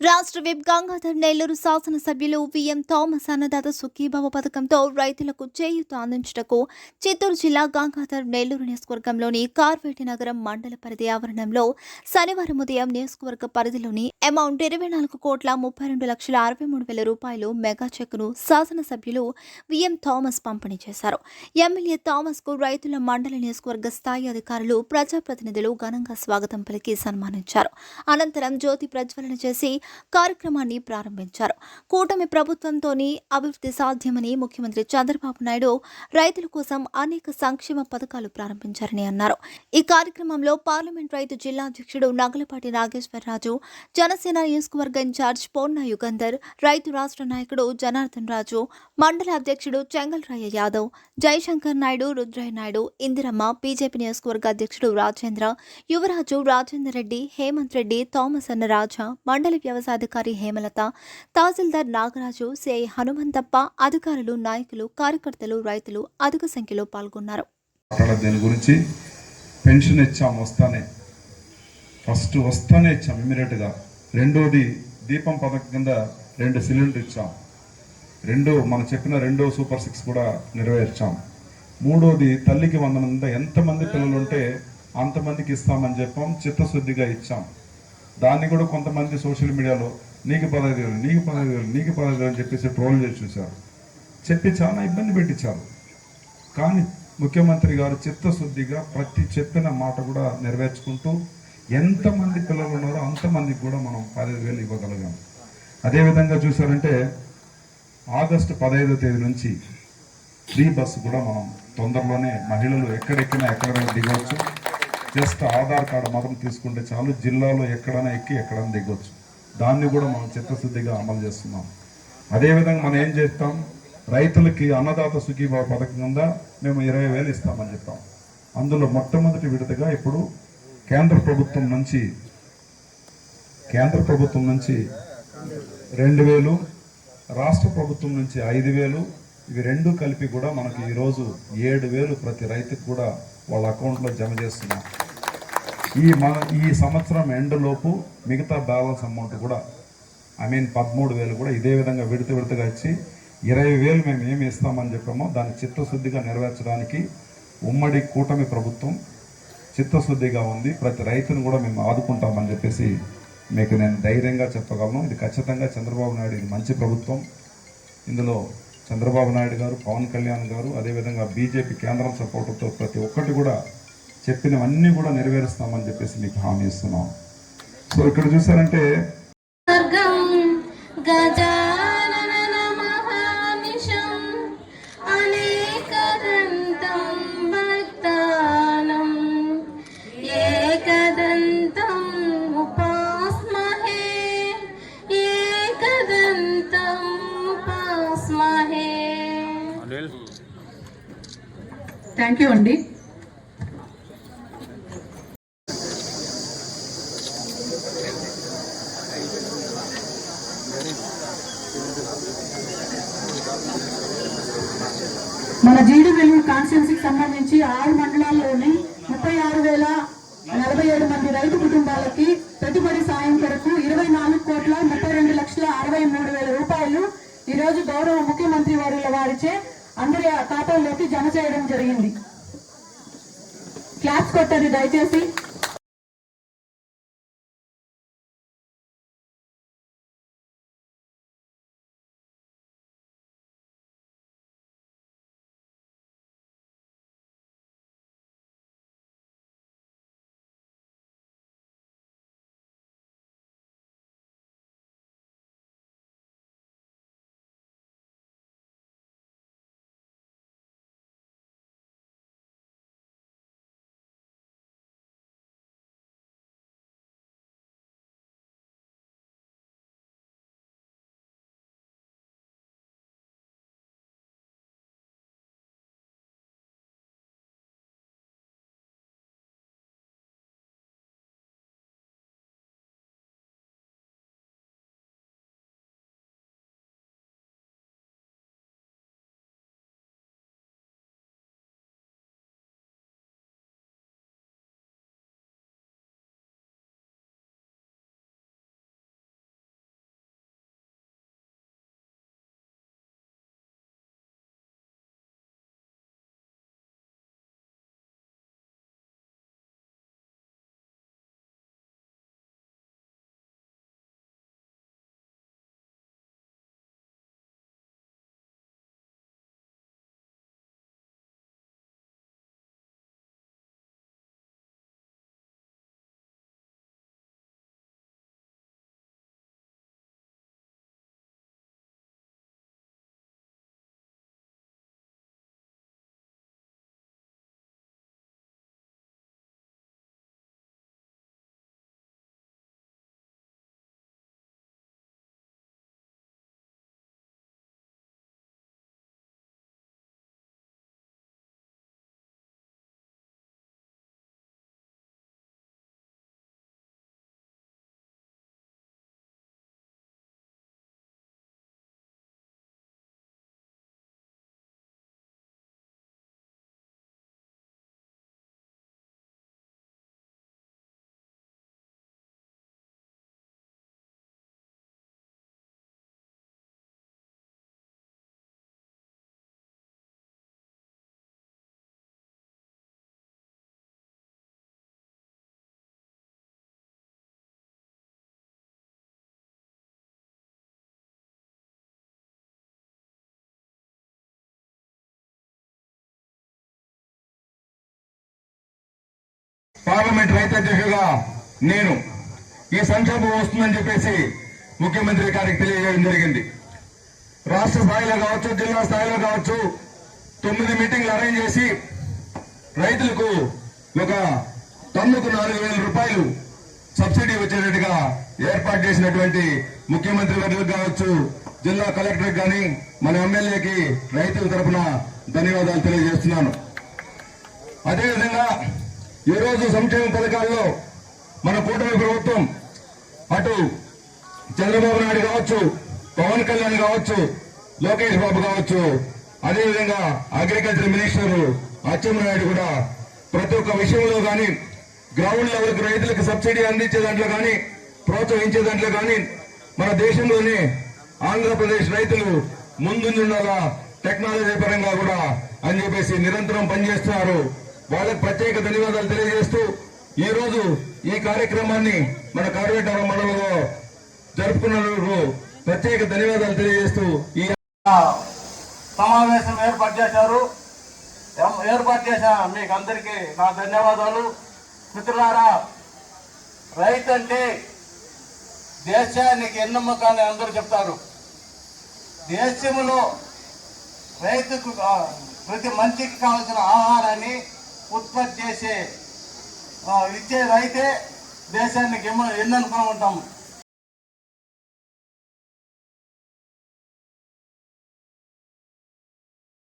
రాష్ట్ర విప్ గంగాధర్ నెల్లూరు శాసనసభ్యులు VM Thomas Annadata Sukhibhava పథకంతో రైతులకు చేయూత అందించటకు చిత్తూరు జిల్లా గంగాధర్ నెల్లూరు నియోజకవర్గంలోని కార్వేటి నగరం మండల పరిధి ఆవరణంలో శనివారం ఉదయం నియోజకవర్గ పరిధిలోని అమౌంట్ ఇరవై నాలుగు కోట్ల ముప్పై రెండు లక్షల అరవై మూడు వేల రూపాయలు మెగా చెక్ను శాసనసభ్యులు విఎం థామస్ పంపిణీ చేశారు. ఎమ్మెల్యే థామస్కు రైతుల మండల నియోజకవర్గ స్థాయి అధికారులు ప్రజాప్రతినిధులు ఘనంగా స్వాగతం పలికి సన్మానించారు. అనంతరం జ్యోతి ప్రజ్వలన చేసి కార్యక్రమాన్ని ప్రారంభించారు. కూటమి ప్రభుత్వంతోని అభివృద్ధి సాధ్యమని ముఖ్యమంత్రి చంద్రబాబు నాయుడు రైతుల కోసం అనేక సంక్షేమ పథకాలు ప్రారంభించారని అన్నారు. ఈ కార్యక్రమంలో పార్లమెంట్ రైతు జిల్లా అధ్యక్షుడు నగలపాటి నాగేశ్వరరాజు జనసేన నియోజకవర్గ ఇన్ఛార్జ్ పోన్న యుగంధర్ రైతు రాష్ట్ర నాయకుడు జనార్దన్ రాజు మండల అధ్యక్షుడు చెంగల్రాయ యాదవ్ జయశంకర్ నాయుడు రుద్రయ్య నాయుడు ఇందిరమ్మ బీజేపీ నియోజకవర్గ అధ్యక్షుడు రాజేంద్ర యువరాజు రాజేందర్ రెడ్డి హేమంత్ రెడ్డి థామస్ అన్న రాజా మండలి వ్యవసాయాధికారి హేమలత తహసీల్దార్ నాగరాజు సిఐ హనుమంతప్ప అధికారులు నాయకులు కార్యకర్తలు రైతులు అధిక సంఖ్యలో పాల్గొన్నారు. దీని గురించి? పెన్షన్ ఇచ్చాం వస్తానే. ఫస్ట్ వస్తానే ఇచ్చాం ఇమ్మీడియట్గా. రెండోది దీపం పథకం కింద రెండు సిలిండర్ ఇచ్చాం. రెండో మనం చెప్పిన రెండో సూపర్ సిక్స్ కూడా నెరవేర్చాం. మూడోది తల్లికి వందనం ఎంతమంది పిల్లలు ఉంటే అంతమందికి ఇస్తామని చెప్పాం చిత్తశుద్ధిగా ఇచ్చాం. దాన్ని కూడా కొంతమంది సోషల్ మీడియాలో నీకు పదహైదు వేలు నీకు పదహైదు వేలు నీకు పదహైదు వేలు అని చెప్పేసి ట్రోల్ చేసి చూశారు. చెప్పి చాలా ఇబ్బంది పెట్టించారు. కానీ ముఖ్యమంత్రి గారు చిత్తశుద్ధిగా ప్రతి చెప్పిన మాట కూడా నెరవేర్చుకుంటూ ఎంతమంది పిల్లలు ఉన్నారో అంతమందికి కూడా మనం పదహైదు వేలు ఇవ్వగలిగాం. అదేవిధంగా చూసారంటే ఆగస్టు పదహైదో తేదీ నుంచి ఫ్రీ బస్సు కూడా మనం తొందరలోనే మహిళలు ఎక్కడెక్కినా ఎక్కడైనా దిగవచ్చు. జస్ట్ ఆధార్ కార్డు మాత్రం తీసుకుంటే చాలు. జిల్లాలో ఎక్కడైనా ఎక్కి ఎక్కడైనా దిగవచ్చు దాన్ని కూడా మనం చిత్తశుద్ధిగా అమలు చేస్తున్నాం. అదేవిధంగా మనం ఏం చేస్తాం? రైతులకి అన్నదాత సుఖీభావ పథకం కింద మేము ఇరవై వేలు ఇస్తామని చెప్పాం. అందులో మొట్టమొదటి విడతగా ఇప్పుడు కేంద్ర ప్రభుత్వం నుంచి కేంద్ర ప్రభుత్వం నుంచి రెండు వేలు రాష్ట్ర ప్రభుత్వం నుంచి ఐదు వేలు ఇవి రెండు కలిపి కూడా మనకి ఈరోజు ఏడు వేలు ప్రతి రైతుకు కూడా వాళ్ళ అకౌంట్లో జమ చేస్తున్నాం. ఈ మన ఈ సంవత్సరం ఎండలోపు మిగతా బ్యాలెన్స్ అమౌంట్ కూడా ఐ మీన్ పదమూడు వేలు కూడా ఇదే విధంగా విడత విడతగా ఇచ్చి ఇరవై వేలు మేము ఏమి ఇస్తామని చెప్పామో దాన్ని చిత్తశుద్ధిగా నెరవేర్చడానికి ఉమ్మడి కూటమి ప్రభుత్వం చిత్తశుద్ధిగా ఉంది. ప్రతి రైతును కూడా మేము ఆదుకుంటామని చెప్పేసి మీకు నేను ధైర్యంగా చెప్పగలను. ఇది ఖచ్చితంగా చంద్రబాబు నాయుడు ఇది మంచి ప్రభుత్వం. ఇందులో చంద్రబాబు నాయుడు గారు పవన్ కళ్యాణ్ గారు అదేవిధంగా బీజేపీ కేంద్రం సపోర్టుతో ప్రతి ఒక్కటి కూడా చెప్పినవన్నీ కూడా నెరవేరుస్తామని చెప్పేసి మీకు హామీ ఇస్తున్నాం. సో ఇక్కడ చూసారంటే గజా థ్యాంక్ యూ అండి. మన జీడి వెలుగు కాన్స్టిట్యున్సీకి సంబంధించి ఆరు మండలాల్లోని ముప్పై ఆరు వేల నలభై ఏడు మంది రైతు కుటుంబాలకి పెట్టుబడి సాయం కొరకు ఇరవై నాలుగు కోట్ల ముప్పై రెండు లక్షల అరవై మూడు వేల రూపాయలు ఈ రోజు గౌరవ ముఖ్యమంత్రి వారిల వారిచే అందరి ఖాతాల్లోకి జమ చేయడం జరిగింది. క్లాప్స్ కొట్టండి దయచేసి. పార్లమెంట్ రైతు అధ్యక్షుడిగా నేను ఈ సంక్షోభం వస్తుందని చెప్పేసి ముఖ్యమంత్రి గారికి తెలియజేయడం జరిగింది. రాష్ట్ర స్థాయిలో కావచ్చు జిల్లా స్థాయిలో కావచ్చు తొమ్మిది మీటింగ్లు అరేంజ్ చేసి రైతులకు ఒక టన్నుకు నాలుగు వేల రూపాయలు సబ్సిడీ వచ్చేటట్టుగా ఏర్పాటు చేసినటువంటి ముఖ్యమంత్రి వర్యులకు కావచ్చు జిల్లా కలెక్టర్ కానీ మన ఎమ్మెల్యేకి రైతుల తరపున ధన్యవాదాలు తెలియజేస్తున్నాను. అదేవిధంగా ఈరోజు సంక్షేమ పథకాల్లో మన కూటమి ప్రభుత్వం అటు చంద్రబాబు నాయుడు కావచ్చు పవన్ కళ్యాణ్ కావచ్చు లోకేష్ బాబు కావచ్చు అదేవిధంగా అగ్రికల్చర్ మినిస్టర్ అచ్చెన్నాయుడు కూడా ప్రతి ఒక్క విషయంలో కానీ గ్రౌండ్ లెవెల్కి రైతులకు సబ్సిడీ అందించే దాంట్లో కానీ ప్రోత్సహించే దాంట్లో కానీ మన దేశంలోనే ఆంధ్రప్రదేశ్ రైతులు ముందుండాలా టెక్నాలజీ పరంగా కూడా అని చెప్పేసి నిరంతరం పనిచేస్తున్నారు. వాళ్ళకి ప్రత్యేక ధన్యవాదాలు తెలియజేస్తూ ఈ రోజు ఈ కార్యక్రమాన్ని మన కార్వేటవరం మండలంలో జరుపుకున్నందుకు ప్రత్యేక ధన్యవాదాలు తెలియజేస్తూ ఈ సమావేశం ఏర్పాటు చేశారు. ఏర్పాటు చేసిన మీకు అందరికీ నా ధన్యవాదాలు. మిత్రులారా రైతు అంటే దేశానికి ఎన్నమ్మక అందరూ చెప్తారు. దేశంలో రైతుకు ప్రతి మంచికి కావాల్సిన ఆహారాన్ని ఉత్పత్తి చేసే ఆ, ఇచ్చే రైతే దేశానికి ఎన్నో ఎన్ననుకుని ఉంటాము